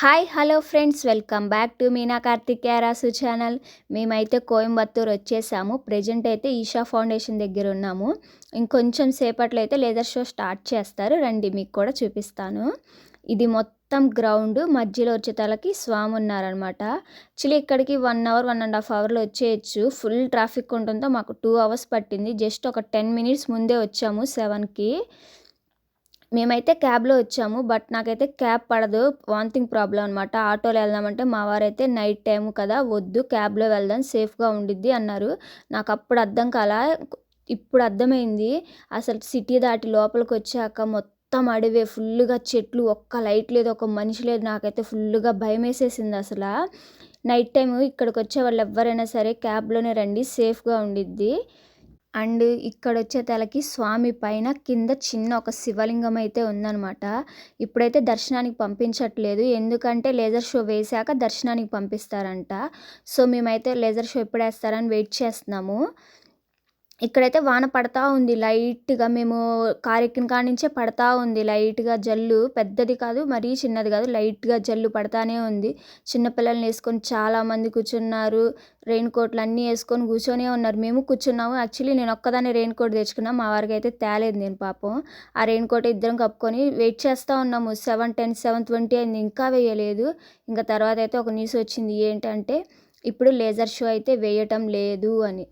Hi hello friends. Welcome back to Meena Karthik Yarasu channel. మేమైతే కోయంబత్తూర్ వచ్చేసాము. Present అయితే Isha foundation దగ్గర ఉన్నాము. ఇంకొంచెం సేపట్లో అయితే లేజర్ షో స్టార్ట్ చేస్తారు. రండి మీకు కూడా చూపిస్తాను. ఇది మొత్తం గ్రౌండ్. మధ్యలో వచ్చే తలకి స్వామి ఉన్నారనమాట యాక్చువల్లీ ఇక్కడికి one hour one and half అవర్లో వచ్చేయచ్చు. ఫుల్ ట్రాఫిక్ ఉంటుందో మాకు టూ అవర్స్ పట్టింది. జస్ట్ ఒక టెన్ మినిట్స్ ముందే వచ్చాము సెవెన్కి. మేమైతే క్యాబ్లో వచ్చాము బట్ నాకైతే క్యాబ్ పడదు. వాంతింగ్ ప్రాబ్లం అనమాట ఆటోలో వెళ్దామంటే మా వారైతే నైట్ టైం కదా వద్దు క్యాబ్లో వెళ్దాం సేఫ్గా ఉండిద్ది అన్నారు. నాకు అప్పుడు అర్థం కాల ఇప్పుడు అర్థమైంది. అసలు సిటీ దాటి లోపలికి వచ్చాక మొత్తం అడవే ఫుల్గా చెట్లు ఒక్క లైట్ లేదు ఒక మనిషి లేదు. నాకైతే ఫుల్గా భయం వేసేసింది అసలు. నైట్ టైం ఇక్కడికి వచ్చే వాళ్ళు ఎవరైనా సరే క్యాబ్లోనే రండి సేఫ్గా ఉండిద్ది. అండ్ ఇక్కడ వచ్చే తలకి స్వామి పైన కింద చిన్న ఒక శివలింగం అయితే ఉందన్నమాట. ఇప్పుడైతే దర్శనానికి పంపించట్లేదు. ఎందుకంటే లేజర్ షో వేశాక దర్శనానికి పంపిస్తారంట. సో మేమైతే లేజర్ షో ఎప్పుడు వేస్తారని వెయిట్ చేస్తున్నాము. ఇక్కడైతే వాన పడతా ఉంది. లైట్గా మేము కారెక్కిన కాడ నుంచే పడతా ఉంది. లైట్గా జల్లు పెద్దది కాదు మరీ చిన్నది కాదు. లైట్గా జల్లు పడతానే ఉంది. చిన్నపిల్లల్ని వేసుకొని చాలామంది కూర్చున్నారు. రెయిన్ కోట్లు అన్నీ వేసుకొని కూర్చొనే ఉన్నారు. మేము కూర్చున్నాము. యాక్చువల్లీ నేను ఒక్కదాన్ని రెయిన్ కోట్ తెచ్చుకున్నాను మా వారికి అయితే తేలేదు నేను పాపం. ఆ రెయిన్ కోట్ ఇద్దరం కప్పుకొని వెయిట్ చేస్తూ ఉన్నాము. సెవెన్ టెన్ సెవెన్ ట్వంటీ అయింది. ఇంకా వేయలేదు. ఇంకా తర్వాత అయితే ఒక న్యూస్ వచ్చింది. ఏంటంటే ఇప్పుడు లేజర్ షో అయితే వేయటం లేదు అని.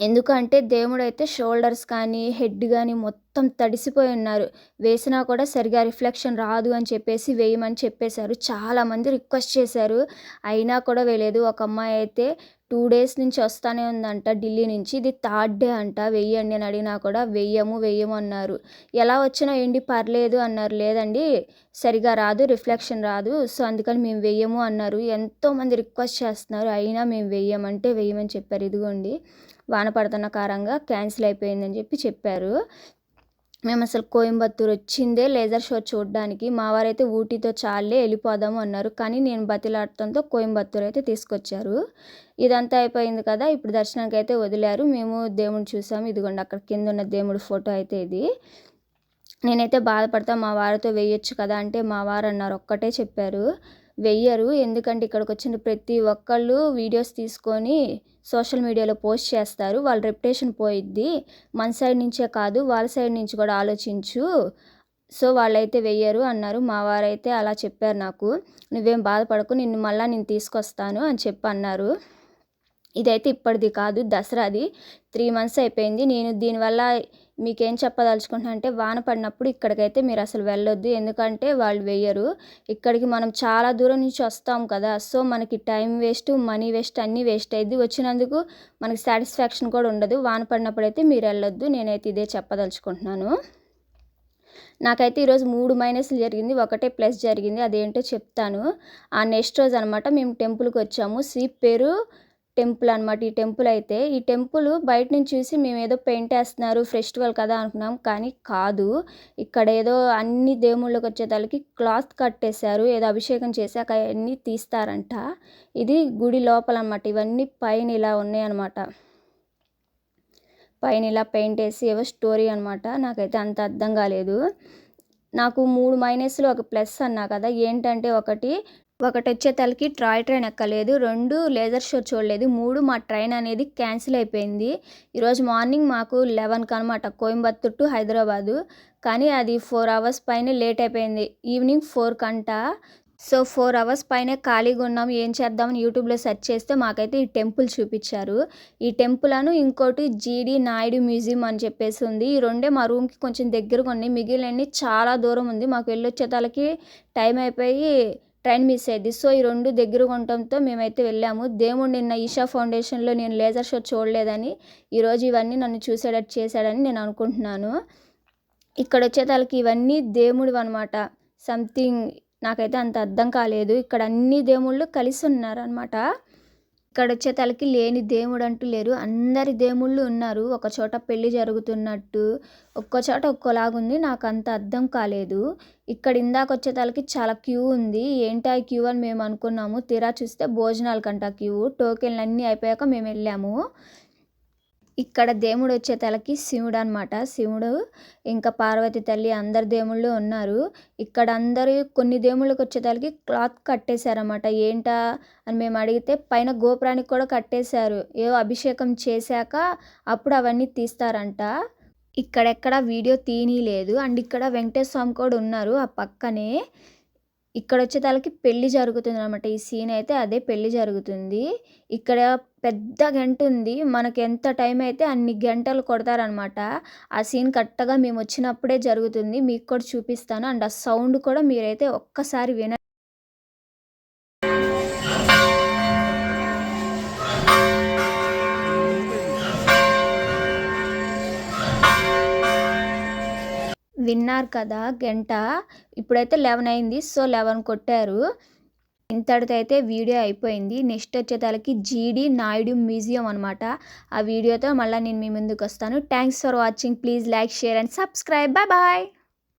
ఎందుకంటే దేవుడైతే షోల్డర్స్ కానీ హెడ్ కానీ మొత్తం మొత్తం తడిసిపోయి ఉన్నారు. వేసినా కూడా సరిగా రిఫ్లెక్షన్ రాదు అని చెప్పేసి వేయమని చెప్పేశారు. చాలామంది రిక్వెస్ట్ చేశారు. అయినా కూడా వేయలేదు. ఒక అమ్మాయి అయితే టూ డేస్ నుంచి వస్తానే ఉందంట ఢిల్లీ నుంచి. ఇది థర్డ్ డే అంట. వెయ్యండి అని అడిగినా కూడా వెయ్యము వెయ్యము అన్నారు. ఎలా వచ్చినా ఏంటి పర్లేదు అన్నారు. లేదండి సరిగా రాదు రిఫ్లెక్షన్ రాదు. సో అందుకని మేము వెయ్యము అన్నారు. ఎంతోమంది రిక్వెస్ట్ చేస్తున్నారు. అయినా మేము వెయ్యమంటే వెయ్యమని చెప్పారు. ఇదిగోండి వాన పడుతున్న కారంగా క్యాన్సిల్ అయిపోయిందని చెప్పి చెప్పారు. మేము అసలు కోయంబత్తూర్ వచ్చిందే లేజర్ షో చూడడానికి. మా వారైతే ఊటీతో చాలే వెళ్ళిపోదాము అన్నారు. కానీ నేను బతిలాడటంతో కోయంబత్తూర్ అయితే తీసుకొచ్చారు. ఇదంతా అయిపోయింది కదా ఇప్పుడు దర్శనానికి అయితే వదిలారు. మేము దేవుడిని చూసాము. ఇదిగోండి అక్కడ కింద ఉన్న దేవుడి ఫోటో అయితే ఇది. నేనైతే బాధపడతా మా వారితో వేయొచ్చు కదా అంటే మా వారు అన్నారు. ఒక్కటే చెప్పారు. వెయ్యరు. ఎందుకంటే ఇక్కడికి వచ్చిన ప్రతి ఒక్కళ్ళు వీడియోస్ తీసుకొని సోషల్ మీడియాలో పోస్ట్ చేస్తారు. వాళ్ళ రెప్యుటేషన్ పోయిద్ది. మన సైడ్ నుంచే కాదు వాళ్ళ సైడ్ నుంచి కూడా ఆలోచించు. సో వాళ్ళైతే వెయ్యరు అన్నారు. మా వారైతే అలా చెప్పారు నాకు. నువ్వేం బాధపడకు నిన్ను మళ్ళీ నేను తీసుకొస్తాను అని చెప్పి అన్నారు. ఇదైతే ఇప్పటిది కాదు దసరాది. త్రీ మంత్స్ అయిపోయింది. నేను దీనివల్ల మీకేం చెప్పదలుచుకుంటున్నా అంటే వాన పడినప్పుడు ఇక్కడికైతే మీరు అసలు వెళ్ళొద్దు. ఎందుకంటే వాళ్ళు వేయరు ఇక్కడికి మనం చాలా దూరం నుంచి వస్తాం కదా. సో మనకి టైం వేస్ట్ మనీ వేస్ట్ అన్నీ వేస్ట్ అయ్యింది వచ్చినందుకు మనకి సాటిస్ఫాక్షన్ కూడా ఉండదు. వాన పడినప్పుడు అయితే మీరు వెళ్ళొద్దు. నేనైతే ఇదే చెప్పదలుచుకుంటున్నాను. నాకైతే ఈరోజు మూడు మైనస్లు జరిగింది. ఒకటే ప్లస్ జరిగింది. అదేంటో చెప్తాను. ఆ నెక్స్ట్ రోజు అనమాట మేము టెంపుల్కి వచ్చాము. సీప్ పేరు టెంపుల్ అనమాట ఈ టెంపుల్ అయితే ఈ టెంపుల్ బయట నుంచి చూసి మేము ఏదో పెయింట్ వేస్తున్నారు ఫెస్టివల్ కదా అనుకున్నాం. కానీ కాదు ఇక్కడ ఏదో అన్ని దేవుళ్ళకి వచ్చే క్లాత్ కట్టేశారు ఏదో అభిషేకం చేశాక అవన్నీ తీస్తారంట. ఇది గుడి లోపల అనమాట ఇవన్నీ పైన ఇలా ఉన్నాయి అనమాట పైన ఇలా పెయింట్ వేసి ఏవో స్టోరీ అనమాట నాకైతే అంత అర్థం కాలేదు. నాకు మూడు మైనస్లు ఒక ప్లస్ అన్నా కదా. ఏంటంటే ఒకటి ఒకటి వచ్చే తలకి ట్రాయ్ ట్రైన్ ఎక్కలేదు. రెండు లేజర్ షో చూడలేదు. మూడు మా ట్రైన్ అనేది క్యాన్సిల్ అయిపోయింది. ఈరోజు మార్నింగ్ మాకు లెవెన్కి అనమాట కోయంబత్తూర్ టు హైదరాబాదు. కానీ అది ఫోర్ అవర్స్ పైన లేట్ అయిపోయింది. ఈవినింగ్ ఫోర్ కంట. సో ఫోర్ అవర్స్ పైన ఖాళీగా ఉన్నాం. ఏం చేద్దామని యూట్యూబ్లో సెర్చ్ చేస్తే మాకైతే ఈ టెంపుల్ చూపించారు. ఈ టెంపుల్ అను ఇంకోటి జీడి నాయుడు మ్యూజియం అని చెప్పేసి ఉంది. ఈ రెండే మా రూమ్కి కొంచెం దగ్గరగా ఉన్నాయి. మిగిలినవి చాలా దూరం ఉంది. మాకు వెళ్ళొచ్చే తలకి టైం అయిపోయి ట్రైన్ మిస్ అయ్యింది. సో ఈ రెండు దగ్గర ఉండటంతో మేమైతే వెళ్ళాము. దేవుడు నిన్న ఈషా ఫౌండేషన్లో నేను లేజర్ షో చూడలేదని ఈరోజు ఇవన్నీ నన్ను చూసేటట్టు చేశాడని నేను అనుకుంటున్నాను. ఇక్కడ వచ్చేతలకి ఇవన్నీ దేవుడివి అనమాట సంథింగ్ నాకైతే అంత అర్థం కాలేదు. ఇక్కడ అన్ని దేవుళ్ళు కలిసి ఉన్నారనమాట ఇక్కడ వచ్చే తలకి లేని దేవుడు అంటూ లేరు. అందరి దేవుళ్ళు ఉన్నారు. ఒక చోట పెళ్ళి జరుగుతున్నట్టు ఒక్కో చోట ఒక్కోలాగుంది. నాకు అంత అర్థం కాలేదు. ఇక్కడ ఇందాక వచ్చే తలకి చాలా క్యూ ఉంది. ఏంటి ఆ క్యూ అని మేము అనుకున్నాము తీరా చూస్తే భోజనాలకంట క్యూ. టోకెన్లు అన్నీ అయిపోయాక మేము వెళ్ళాము ఇక్కడ దేవుడు వచ్చే తలకి శివుడు అనమాట శివుడు ఇంకా పార్వతి తల్లి అందరు దేవుళ్ళు ఉన్నారు. ఇక్కడ అందరు కొన్ని దేవుళ్ళకి వచ్చే తలకి క్లాత్ కట్టేశారన్నమాట. ఏంటా అని మేము అడిగితే పైన గోపురానికి కూడా కట్టేశారు. ఏవో అభిషేకం చేశాక అప్పుడు అవన్నీ తీస్తారంట. ఇక్కడెక్కడ వీడియో తీయనీలేదు. అండ్ ఇక్కడ వెంకటేశ్వర స్వామి కూడా ఉన్నారు ఆ పక్కనే. ఇక్కడ వచ్చే తలకి పెళ్ళి జరుగుతుంది అనమాట ఈ సీన్ అయితే అదే పెళ్ళి జరుగుతుంది. ఇక్కడ పెద్ద గంట ఉంది మనకి ఎంత టైం అయితే అన్ని గంటలు కొడతారనమాట ఆ సీన్ కరెక్ట్గా మేము వచ్చినప్పుడే జరుగుతుంది. మీకు కూడా చూపిస్తాను. అండ్ ఆ సౌండ్ కూడా మీరైతే ఒక్కసారి విన విన్నారు కదా గంట. ఇప్పుడైతే లెవెన్ అయింది. సో లెవెన్ కొట్టారు. ఇంతటితో అయితే వీడియో అయిపోయింది. నెక్స్ట్ వచ్చేతలకి జీడి నాయుడు మ్యూజియం అనమాట ఆ వీడియోతో మళ్ళీ నేను మీ ముందుకు వస్తాను thanks for watching. Please like share and subscribe. Bye bye.